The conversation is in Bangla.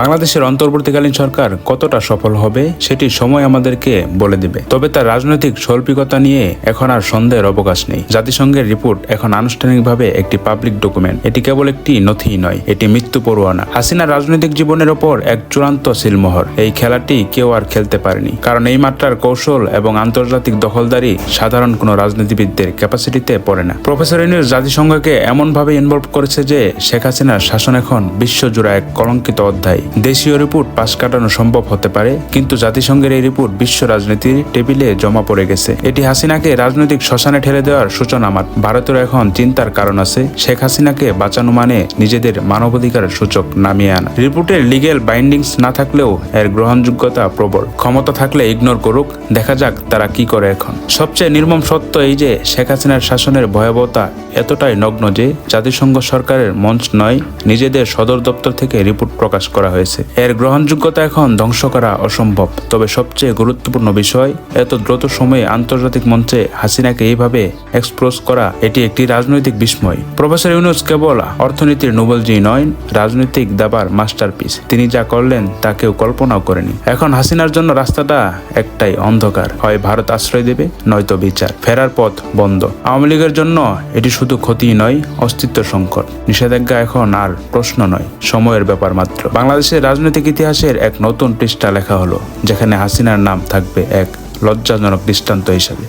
বাংলাদেশের অন্তর্বর্তীকালীন সরকার কতটা সফল হবে সেটি সময় আমাদেরকে বলে দিবে। তবে তার রাজনৈতিক স্বল্পিকতা নিয়ে এখন আর সন্দেহের অবকাশ নেই। জাতিসংঘের রিপোর্ট এখন আনুষ্ঠানিকভাবে একটি পাবলিক ডকুমেন্ট। এটি কেবল একটি নথি নয়, এটি মৃত্যু পড়ুয়ানা হাসিনা রাজনৈতিক জীবনের ওপর এক চূড়ান্ত সিলমোহর। এই খেলাটি কেউ আর খেলতে পারেনি। কারণ এই মাত্রার কৌশল এবং আন্তর্জাতিক দখলদারি সাধারণ কোনো রাজনীতিবিদদের ক্যাপাসিটিতে পড়ে না। প্রফেসর ইউনুস জাতিসংঘকে এমনভাবে ইনভলভ করেছে যে শেখ হাসিনার শাসন এখন বিশ্বজুড়া এক কলঙ্কিত অধ্যায়। দেশীয় রিপোর্ট পাশ কাটানো সম্ভব হতে পারে, কিন্তু জাতিসংঘের এই রিপোর্ট বিশ্ব রাজনীতির টেবিলে জমা পড়ে গেছে। এটি হাসিনাকে রাজনৈতিক শ্মশানে ঠেলে দেওয়ার সূচনা মাত্র ভারতের এখন চিন্তার কারণ আছে। শেখ হাসিনাকে বাঁচানো মানে নিজেদের মানবাধিকার সূচক নামিয়ে আনা। রিপোর্টের লিগেল বাইন্ডিংস না থাকলেও এর গ্রহণযোগ্যতা প্রবল। ক্ষমতা থাকলে ইগনোর করুক, দেখা যাক তারা কি করে এখন। সবচেয়ে নির্মম সত্য এই যে, শেখ হাসিনার শাসনের ভয়াবহতা এতটাই নগ্ন যে, জাতিসংঘ সরকারের মঞ্চ নয়, নিজেদের সদর দপ্তর থেকে রিপোর্ট প্রকাশ করা হয়েছে। এর গ্রহণযোগ্যতা এখন ধ্বংস করা অসম্ভব। তবে সবচেয়ে গুরুত্বপূর্ণ বিষয়, এত দ্রুত সময়ে আন্তর্জাতিক মঞ্চে হাসিনাকে এইভাবে এক্সপ্লোজ করা, এটি একটি রাজনৈতিক বিস্ময়। প্রফেসর ইউনুস কেবল অর্থনীতির নোবেলজি নয়, রাজনৈতিক দাবার মাস্টারপিস। তিনি যা করলেন, তা কেউ কল্পনাও করেনি। এখন হাসিনার জন্য রাস্তাটা একটাই অন্ধকার। হয় ভারত আশ্রয় দেবে, নয়তো বিচার। ফেরার পথ বন্ধ। আওয়ামী লীগের জন্য এটি শুধু ক্ষতি নয়, অস্তিত্ব সংকট। নিষেধাজ্ঞা এখন আর প্রশ্ন নয়, সময়ের ব্যাপার মাত্র। বাংলাদেশের রাজনৈতিক ইতিহাসের এক নতুন পৃষ্ঠা লেখা হলো, যেখানে হাসিনার নাম থাকবে এক লজ্জাজনক দৃষ্টান্ত হিসাবে।